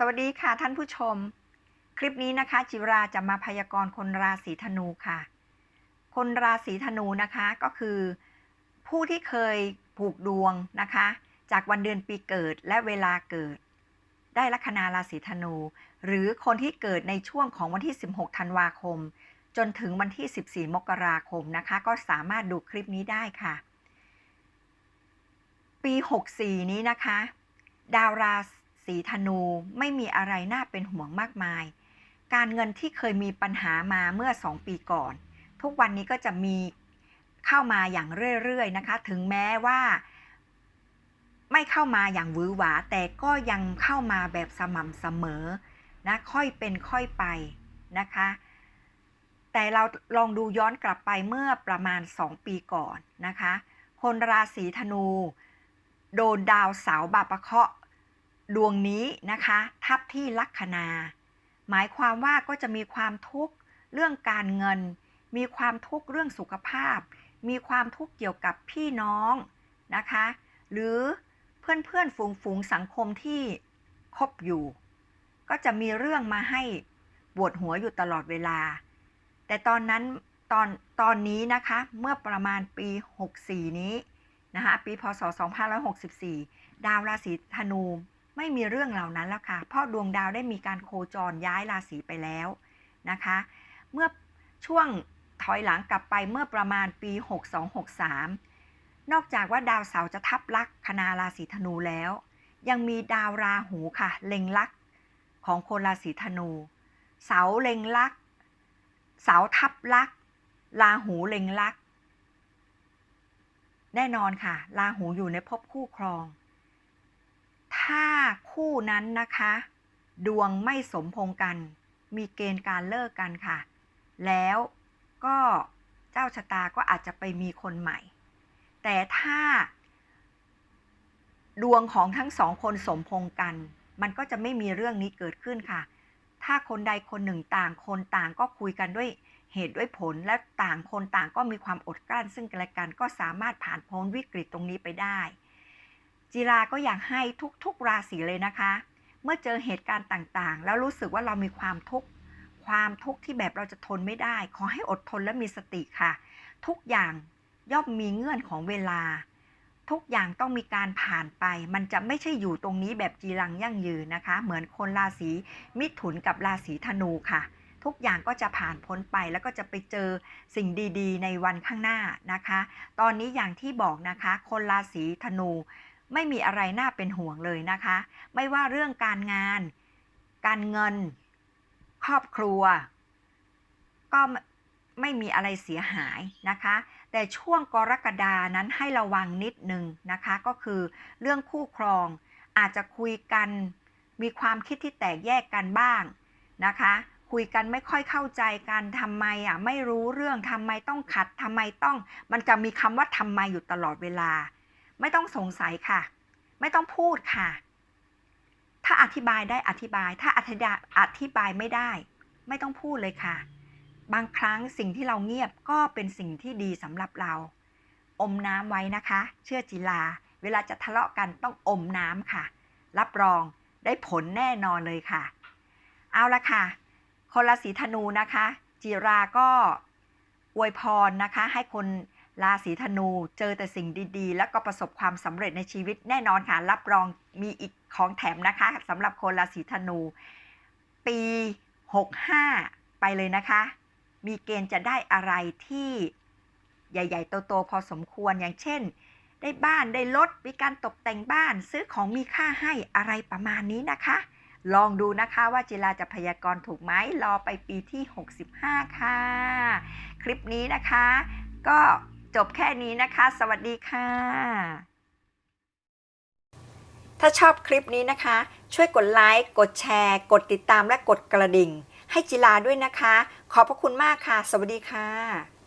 สวัสดีค่ะท่านผู้ชม คลิปนี้นะคะ จิราจะมาพยากรณ์คนราศีธนูค่ะ คนราศีธนูนะคะก็คือ ผู้ที่เคยผูกดวงนะคะ จากวันเดือนปีเกิดและเวลาเกิด ได้ลัคนาราศีธนู หรือคนที่เกิดในช่วงของวันที่ 16 ธันวาคม จนถึงวันที่ 14 มกราคมนะคะ ก็สามารถดูคลิปนี้ได้ค่ะ ปี 64 นี้นะคะ ดาวราศีธนูไม่มีอะไรน่าเป็นห่วงมากมาย การเงินที่เคยมีปัญหามาเมื่อ 2 ปีก่อน ทุกวันนี้ก็จะมีเข้ามาอย่างเรื่อยๆนะคะ ถึงแม้ว่า ไม่เข้ามาอย่างวือหวา แต่ก็ยังเข้ามาแบบสม่ำเสมอนะค่อยเป็นค่อยไปนะคะ แต่เราลองดูย้อนกลับไปเมื่อประมาณ 2 ปีก่อนนะคะ คนราศีธนู โดนดาวเสาบาปะเคาะ ดวงนี้นะคะ ทับที่ลัคนา หมายความว่าก็จะมีความทุกข์เรื่องการเงิน มีความทุกข์เรื่องสุขภาพ มีความทุกข์เกี่ยวกับพี่น้องนะคะ หรือเพื่อนเพื่อนฝูงฝูงสังคมที่คบอยู่ ก็จะมีเรื่องมาให้ปวดหัวอยู่ตลอดเวลา แต่ตอนนั้นตอนตอนนี้นะคะเมื่อประมาณปี 64 นี้นะคะปีพศ 2564 ดาวราศีธนู ไม่มีเรื่องเหล่านั้นแล้วค่ะเพราะดวงดาวได้มีการโคจรย้ายราศีไปแล้วนะคะ เมื่อช่วงถอยหลังกลับไปเมื่อประมาณปี 6263 นอกจากว่าดาวเสาร์จะทับลักคณาราศีธนูแล้ว ยังมีดาวราหูค่ะ เล็งลักของคนราศีธนู เสาเล็งลัก เสาทับลัก ราหูเล็งลัก แน่นอนค่ะ ราหูอยู่ในภพคู่ครอง ถ้าคู่นั้นนะคะ ดวงไม่สมพงกัน มีเกณฑ์การเลิกกันค่ะ แล้วก็เจ้าชะตาก็อาจจะไปมีคนใหม่ แต่ถ้า ดวงของทั้งสองคนสมพงกัน มันก็จะไม่มีเรื่องนี้เกิดขึ้นค่ะ ถ้าคนใดคนหนึ่งต่างคนต่างก็คุยกันด้วยเหตุด้วยผลและต่างคนต่างก็มีความอดกลั้นซึ่งกันและกันก็สามารถผ่านพ้นวิกฤตตรงนี้ไปได้ จิราก็อยากให้ทุกๆราศีเลยนะคะ เมื่อเจอเหตุการณ์ต่างๆ แล้วรู้สึกว่าเรามีความทุกข์ความทุกข์ที่แบบเราจะทนไม่ได้ ขอให้อดทนและมีสติค่ะ ทุกอย่างย่อมมีเงื่อนของเวลา ทุกอย่างต้องมีการผ่านไป มันจะไม่ใช่อยู่ตรงนี้แบบจีรังยั่งยืนนะคะ เหมือนคนราศีมิถุนกับราศีธนูค่ะ ทุกอย่างก็จะผ่านพ้นไปแล้วก็จะไปเจอสิ่งดีๆ ในวันข้างหน้านะคะ ตอนนี้อย่างที่บอกนะคะ คนราศีธนู ไม่มีอะไรน่าเป็นห่วงเลยนะคะ ไม่ว่าเรื่องการงาน การเงิน ครอบครัว ก็ไม่มีอะไรเสียหายนะคะ แต่ช่วงกรกฎานั้นให้ระวังนิดนึงนะคะ ก็คือเรื่องคู่ครองอาจจะคุยกันมีความคิดที่แตกแยกกันบ้างนะคะ คุยกันไม่ค่อยเข้าใจกันทำไมอะไม่รู้เรื่องทำไมต้องขัดทำไมต้อง มันจะมีคำว่าทำไมอยู่ตลอดเวลา ไม่ต้องสงสัยค่ะ ไม่ต้องพูดค่ะ ถ้าอธิบายได้อธิบาย ถ้าอธิบายอธิบายไม่ได้ ไม่ต้องพูดเลยค่ะ บางครั้งสิ่งที่เราเงียบก็เป็นสิ่งที่ดีสำหรับเรา อมน้ำไว้นะคะ เชื่อจิลา เวลาจะทะเลาะกันต้องอมน้ำค่ะ รับรองได้ผลแน่นอนเลยค่ะ เอาละค่ะ คนราศีธนูนะคะ จิราก็อวยพรนะคะ ให้คน ราศีธนูเจอแต่สิ่งดีๆ แล้วก็ประสบความสำเร็จในชีวิตแน่นอนค่ะ รับรองมีอีกของแถมนะคะสำหรับคนราศีธนู ปี 65 ไปเลยนะคะ มีเกณฑ์จะได้อะไรที่ใหญ่ๆ โตๆพอสมควรอย่างเช่น ได้บ้านได้รถมีการตกแต่งบ้าน ซื้อของมีค่าให้อะไรประมาณนี้นะคะ ลองดูนะคะว่าจิราจะพยากรณ์ถูกไหมรอไปปีที่ 65 ค่ะ คลิปนี้นะคะ ก็ จบแค่นี้นะคะ สวัสดีค่ะ ถ้าชอบคลิปนี้นะคะ ช่วยกดไลค์ กดแชร์ กดติดตามและกดกระดิ่ง ให้จิลาด้วยนะคะ ขอบพระคุณมากค่ะ สวัสดีค่ะ